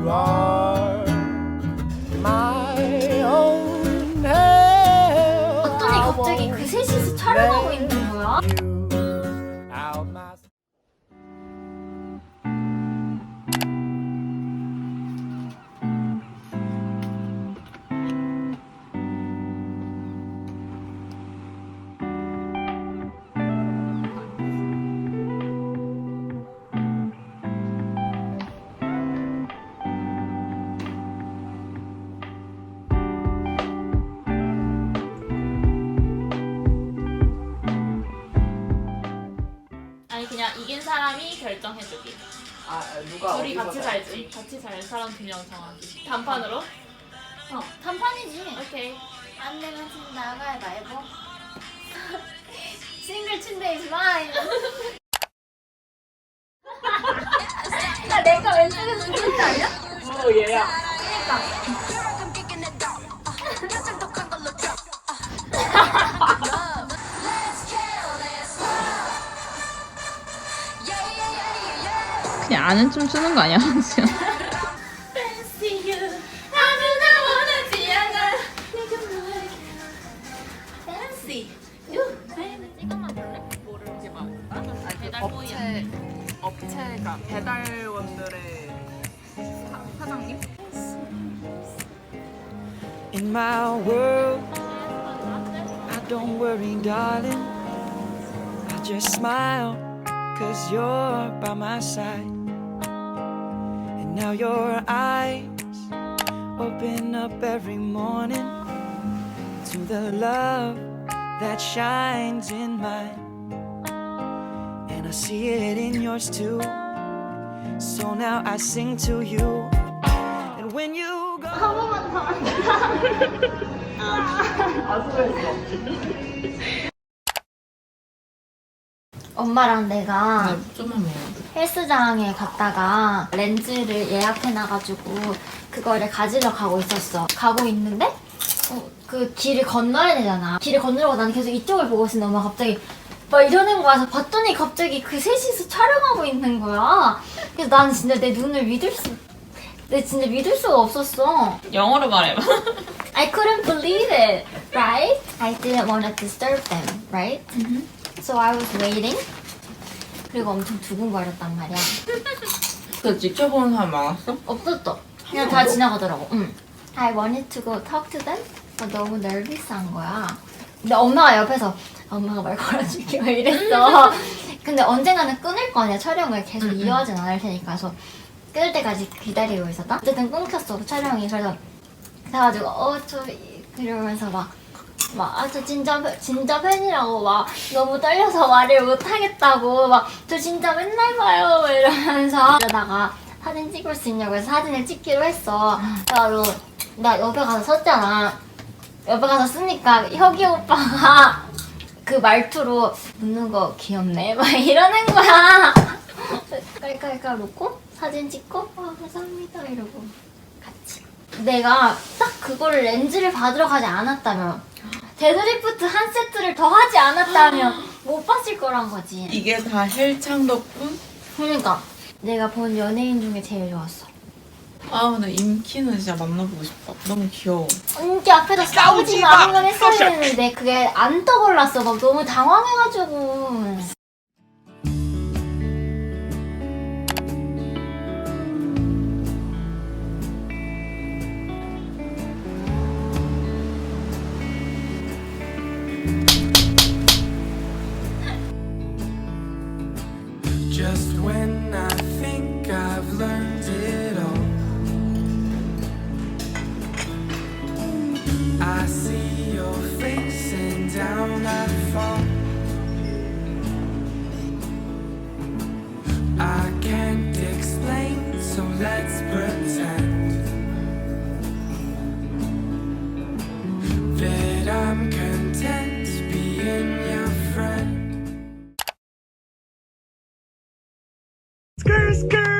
You are my own hell. 어떠니 I 갑자기 그 셋이서 촬영하고 있는 거야? you out my 이긴 사람이 결정해주기. 아 누가 둘이 어디서 같이 살지? 살지. 같이 살 사람 두명 정하기. 단판으로? 어, 단판이지. 오케이. 안 되면 지금 나가야 말고. 싱글 춘데이지 마. 이거. 야, 내가 왼쪽에서 거 아니야? 어 얘야. 그 냥 아는 춤 추는 거 아니야. 배달 업체 업체가 배달원들의 사, 사장님? In my world, I don't worry, darling. I just smile, cause you're by my side. And now your eyes open up every morning to the love that shines in mine. And I see it in yours too. So now I sing to you. And when you go. 한 번만 더. 아 수고했어. 엄마랑 내가 좀만 먹어. 헬스장에 갔다가 렌즈를 예약해놔가지고 그거를 가지러 가고 있었어. 가고 있는데 어, 그 길을 건너야 되잖아. 길을 건너려고 나는 계속 이쪽을 보고 있었는데 엄마 갑자기 막 이러는 거야. 그래서 봤더니 갑자기 그 셋이서 촬영하고 있는 거야. 그래서 나는 진짜 내 눈을 믿을 수, 내 진짜 믿을 수가 없었어. 영어로 말해봐. I couldn't believe it, right? I didn't want to disturb them, right? So I was waiting. 그리고 엄청 두근거렸단 말이야. 그 지켜보는 사람 많았어? 없었어. 그냥 다 지나가더라고. 응. I wanted to go talk to them. but 너무 nervous한 거야. 근데 엄마가 옆에서 엄마가 말 걸어줄게 막 이랬어. 근데 언젠가는 끊을 거 아니야. 촬영을 계속 이어하진 않을 테니까. 그래서 끊을 때까지 기다리고 있었다. 어쨌든 끊겼어 촬영이. 그래서 그래가지고 어 저 이러면서 막. 막, 아, 저 진짜, 팬- 진짜 팬이라고 막 너무 떨려서 말을 못 하겠다고 막, 저 진짜 맨날 봐요 막 이러면서 이러다가 사진 찍을 수 있냐고 해서 사진을 찍기로 했어. 그래가지고 나 옆에 가서 섰잖아. 옆에 가서 쓰니까 혁이 오빠가 그 말투로 웃는 거 귀엽네 막 이러는 거야. 깔깔깔 웃고 사진 찍고 아 감사합니다 이러고 같이. 내가 딱 그거를 렌즈를 받으러 가지 않았다면 데드리프트 한 세트를 더 하지 않았다면 못 봤을 거란 거지. 이게 다 헬창 덕분? 그러니까 내가 본 연예인 중에 제일 좋았어. 아, 근데 임키는 진짜 만나보고 싶다. 너무 귀여워. 언니 앞에서 싸우지 마는 건 했어야 했는데 그게 안 떠올랐어. 막 너무 당황해가지고. Just when I think I've learned it all, I see your face and down I fall. Girl.